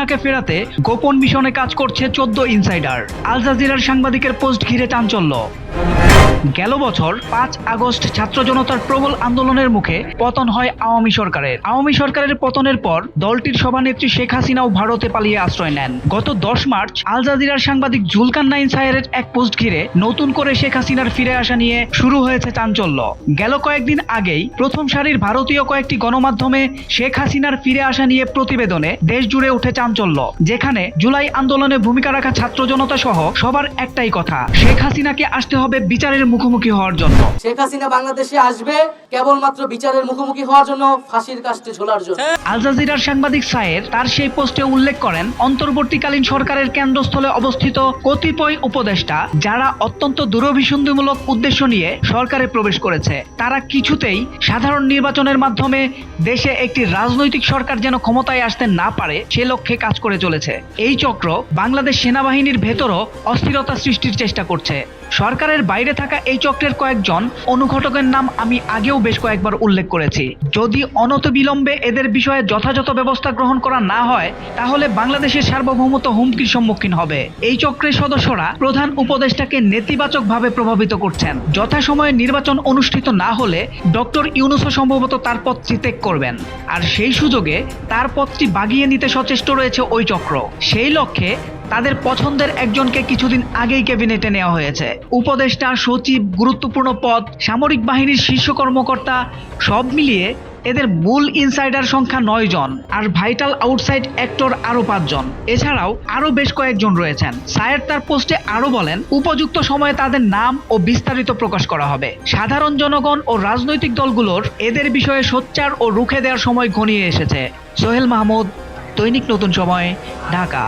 হাসিনাকে ফেরাতে গোপন মিশনে কাজ করছে চোদ্দ ইনসাইডার। আল জাজিরার সাংবাদিকের পোস্ট ঘিরে চাঞ্চল্য। গেল বছর পাঁচ আগস্ট ছাত্র জনতার প্রবল আন্দোলনের মুখে পতন হয় আওয়ামী সরকারের। আওয়ামী সরকারের পতনের পর দলটির সভানেত্রী শেখ হাসিনাও ভারতে পালিয়ে আশ্রয় নেন। গত দশ মার্চ আল জাজিরার সাংবাদিক জুলকান নাইন সাহেরের এক পোস্ট ঘিরে নতুন করে শেখ হাসিনার ফিরে আসা নিয়ে শুরু হয়েছে চাঞ্চল্য। গেল কয়েকদিন আগেই প্রথম সারির ভারতীয় কয়েকটি গণমাধ্যমে শেখ হাসিনার ফিরে আসা নিয়ে প্রতিবেদনে দেশ জুড়ে উঠে চাঞ্চল্য, যেখানে জুলাই আন্দোলনে ভূমিকা রাখা ছাত্র জনতা সহ সবার একটাই কথা, শেখ হাসিনাকে আসতে হবে বিচারের মুখোমুখি হওয়ার জন্য। শেখ হাসিনা বাংলাদেশে আসবে কেবলমাত্র বিচারের মুখোমুখি হওয়ার জন্য ফাঁসির কাস্টে ঝোলার জন্য। আল জাজিরার সাংবাদিক সায়ের তার সেই পোস্টে উল্লেখ করেন অন্তর্বর্তীকালীন সরকারের কেন্দ্রস্থলে অবস্থিত কতিপয় উপদেষ্টা যারা অত্যন্ত দূরভিসন্ধিমূলক উদ্দেশ্য নিয়ে সরকারে প্রবেশ করেছে তারা কিছুতেই সাধারণ নির্বাচনের মাধ্যমে দেশে একটি রাজনৈতিক সরকার যেন ক্ষমতায় আসতে না পারে সে লক্ষ্যে কাজ করে চলেছে। এই চক্র বাংলাদেশ সেনাবাহিনীর ভেতরও অস্থিরতা সৃষ্টির চেষ্টা করছে। সরকারের বাইরে থাকা এই চক্রের কয়েকজন অনুঘটকের নাম আমি আগেও বেশ কয়েকবার উল্লেখ করেছি। যদি অনত অনতবিলম্বে এদের বিষয়ে যথাযথ ব্যবস্থা গ্রহণ করা না হয়, তাহলে বাংলাদেশের সার্বভৌমত্ব হুমকির সম্মুখীন হবে। এই চক্রের সদস্যরা প্রধান উপদেষ্টাকে নেতিবাচকভাবে প্রভাবিত করছেন। যথাসময়ে নির্বাচন অনুষ্ঠিত না হলে ডক্টর ইউনুসও সম্ভবত তার পদটি ত্যাগ করবেন। আর সেই সুযোগে তার পদটি বাগিয়ে নিতে সচেষ্ট রয়েছে ওই চক্র। সেই লক্ষ্যে তাদের পছন্দের একজনকে কিছুদিন আগেই ক্যাবিনেটে নেওয়া হয়েছে। উপদেষ্টা সচিব গুরুত্বপূর্ণ পদ, সামরিক বাহিনীর শীর্ষ কর্মকর্তা, সব মিলিয়ে এদের মূল ইনসাইডার সংখ্যা নয় জন আর ভাইটাল আউটসাইড অ্যাক্টর আরও পাঁচজন এছাড়াও আরও বেশ কয়েকজন রয়েছেন। সায়ের তার পোস্টে আরও বলেন, উপযুক্ত সময়ে তাদের নাম ও বিস্তারিত প্রকাশ করা হবে। সাধারণ জনগণ ও রাজনৈতিক দলগুলোর এদের বিষয়ে সোচ্চার ও রুখে দেওয়ার সময় ঘনিয়ে এসেছে। সোহেল মাহমুদ, দৈনিক নতুন সময়, ঢাকা।